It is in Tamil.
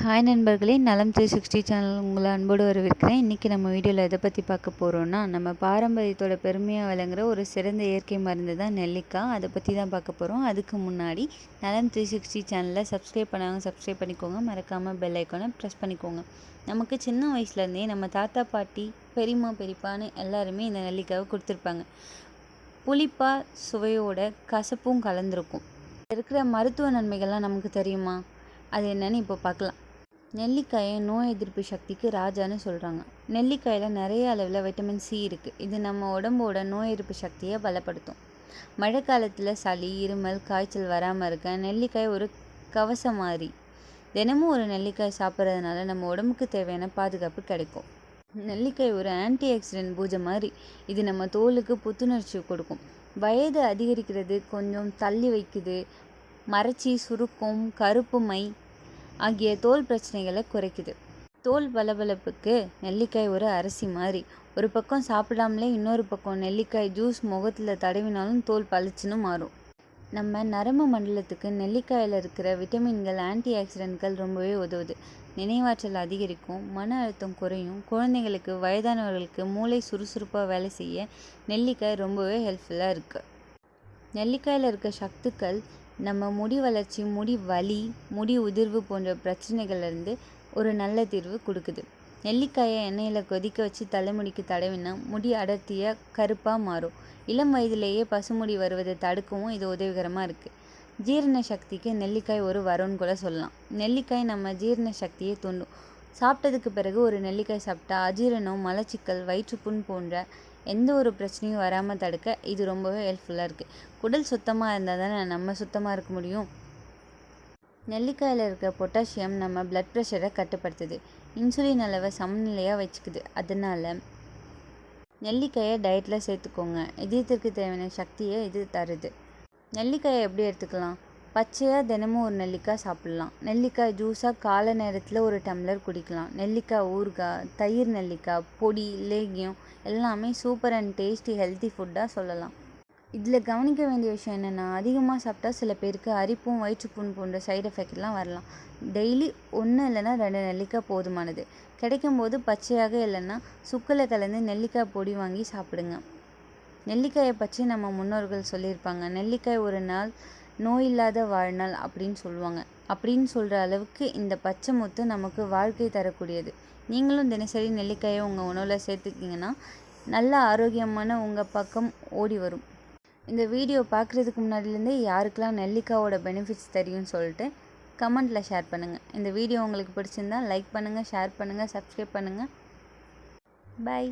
ஹாய் நண்பர்களே நலம் த்ரீ சிக்ஸ்டி சேனல் உங்களை அன்போடு வரவேற்கிறேன். இன்றைக்கி நம்ம வீடியோவில் எதை பற்றி பார்க்க போகிறோன்னா நம்ம பாரம்பரியத்தோட பெருமையாக விளங்குற ஒரு சிறந்த இயற்கை மருந்து தான் நெல்லிக்காய். அதை பற்றி தான் பார்க்க போகிறோம் அதுக்கு முன்னாடி நலம் த்ரீ சிக்ஸ்டி சேனலில் சப்ஸ்கிரைப் பண்ணாங்க சப்ஸ்கிரைப் பண்ணிக்கோங்க. மறக்காமல் பெல் ஐக்கானை ப்ரெஸ் பண்ணிக்கோங்க. நமக்கு சின்ன வயசுலேருந்தே நம்ம தாத்தா பாட்டி பெரியம்மா பெரியப்பான்னு எல்லாருமே இந்த நெல்லிக்காவை கொடுத்துருப்பாங்க. புளிப்பாக சுவையோட கசப்பும் கலந்துருக்கும். இருக்கிற மருத்துவ நன்மைகள்லாம் நமக்கு தெரியுமா? அது என்னன்னு இப்போ பார்க்கலாம். நெல்லிக்காயை நோய் எதிர்ப்பு சக்திக்கு ராஜான்னு சொல்கிறாங்க நெல்லிக்காயில் நிறைய அளவில் வைட்டமின் சி இருக்குது இது நம்ம உடம்போட நோய் எதிர்ப்பு சக்தியை பலப்படுத்தும். மழை காலத்தில் சளி இருமல் காய்ச்சல் வராமல் இருக்க நெல்லிக்காய் ஒரு கவசம் மாதிரி. தினமும் ஒரு நெல்லிக்காய் சாப்பிட்றதுனால நம்ம உடம்புக்கு தேவையான பாதுகாப்பு கிடைக்கும். நெல்லிக்காய் ஒரு ஆன்டி ஆக்சிடென்ட் பூஜை மாதிரி. இது நம்ம தோலுக்கு புத்துணர்ச்சி கொடுக்கும். வயது அதிகரிக்கிறது கொஞ்சம் தள்ளி வைக்குது. மறைச்சி சுருக்கம் கருப்பு மை ஆகிய தோல் பிரச்சனைகளை குறைக்குது. தோல் பளபளப்புக்கு நெல்லிக்காய் ஒரு அரிசி மாதிரி. ஒரு பக்கம் சாப்பிடாமலே இன்னொரு பக்கம் நெல்லிக்காய் ஜூஸ் முகத்தில் தடவினாலும் தோல் பளிச்சுன்னு மாறும். நம்ம நரம்பு மண்டலத்துக்கு நெல்லிக்காயில் இருக்கிற விட்டமின்கள் ஆன்டி ஆக்சிடென்ட்கள் ரொம்பவே உதவுது. நினைவாற்றல் அதிகரிக்கும் மன அழுத்தம் குறையும் குழந்தைங்களுக்கு வயதானவர்களுக்கு மூளை சுறுசுறுப்பாக வேலை செய்ய நெல்லிக்காய் ரொம்பவே ஹெல்ப்ஃபுல்லாக இருக்குது நெல்லிக்காயில் இருக்க சத்துக்கள் நம்ம முடி வளர்ச்சி முடி வலி முடி உதிர்வு போன்ற பிரச்சனைகள்லேருந்து ஒரு நல்ல தீர்வு கொடுக்குது. நெல்லிக்காயை எண்ணெயில் கொதிக்க வச்சு தலைமுடிக்கு தடவினா முடி அடர்த்தியாக கருப்பாக மாறும். இளம் வயதிலேயே பசுமுடி வருவதை தடுக்கவும் இது உதவிகரமாக இருக்குது ஜீரண சக்திக்கு நெல்லிக்காய் ஒரு வரோன்னு கூட சொல்லலாம். நெல்லிக்காய் நம்ம ஜீரண சக்தியை தூண்டும். சாப்பிட்டதுக்கு பிறகு ஒரு நெல்லிக்காய் சாப்பிட்டா அஜீரணம் மலச்சிக்கல் வயிற்றுப்புண் போன்ற எந்த ஒரு பிரச்சனையும் வராமல் தடுக்க இது ரொம்பவே ஹெல்ப்ஃபுல்லாக இருக்குது குடல் சுத்தமாக இருந்தால் தானே நம்ம சுத்தமாக இருக்க முடியும்? நெல்லிக்காயில் இருக்க பொட்டாசியம் நம்ம பிளட் ப்ரெஷரை கட்டுப்படுத்துது. இன்சுலின் அளவை சமநிலையாக வச்சுக்குது. அதனால் நெல்லிக்காயை டயட்டில் சேர்த்துக்கோங்க. இதயத்திற்கு தேவையான சக்தியை இது தருது. நெல்லிக்காயை எப்படி எடுத்துக்கலாம்? பச்சையாக தினமும் ஒரு நெல்லிக்காய் சாப்பிட்லாம். நெல்லிக்காய் ஜூஸாக காலை நேரத்தில் ஒரு டம்ளர் குடிக்கலாம். நெல்லிக்காய் ஊறுகாய் தயிர் நெல்லிக்காய் பொடி லேகியம் எல்லாமே சூப்பர் அண்ட் டேஸ்டி ஹெல்த்தி ஃபுட்டாக சொல்லலாம். இதில் கவனிக்க வேண்டிய விஷயம் என்னென்னா அதிகமாக சாப்பிட்டா சில பேருக்கு அரிப்பும் வயிற்றுப்புண் போன்ற சைடு எஃபெக்ட்லாம் வரலாம். டெய்லி ஒன்று இல்லைன்னா ரெண்டு நெல்லிக்காய் போதுமானது. கிடைக்கும்போது பச்சையாக இல்லைன்னா சுக்கில் கலந்து நெல்லிக்காய் பொடி வாங்கி சாப்பிடுங்க. நெல்லிக்காயை பற்றி நம்ம முன்னோர்கள் சொல்லியிருப்பாங்க. நெல்லிக்காய் ஒரு நாள் நோய் இல்லாத வாழ்நாள் அப்படின்னு சொல்லுவாங்க. அப்படின்னு சொல்கிற அளவுக்கு இந்த பச்சை முத்து நமக்கு வாழ்க்கை தரக்கூடியது. நீங்களும் தினசரி நெல்லிக்காயை உங்கள் உணவில் சேர்த்துக்கிங்கன்னா நல்ல ஆரோக்கியமான உங்கள் பக்கம் ஓடி வரும். இந்த வீடியோ பார்க்குறதுக்கு முன்னாடிலேருந்தே யாருக்கெல்லாம் நெல்லிக்காவோட பெனிஃபிட்ஸ் தெரியும்னு சொல்லிட்டு கமெண்ட்டில் ஷேர் பண்ணுங்கள் இந்த வீடியோ உங்களுக்கு பிடிச்சிருந்தா லைக் பண்ணுங்கள் ஷேர் பண்ணுங்கள் சப்ஸ்கிரைப் பண்ணுங்கள் பாய்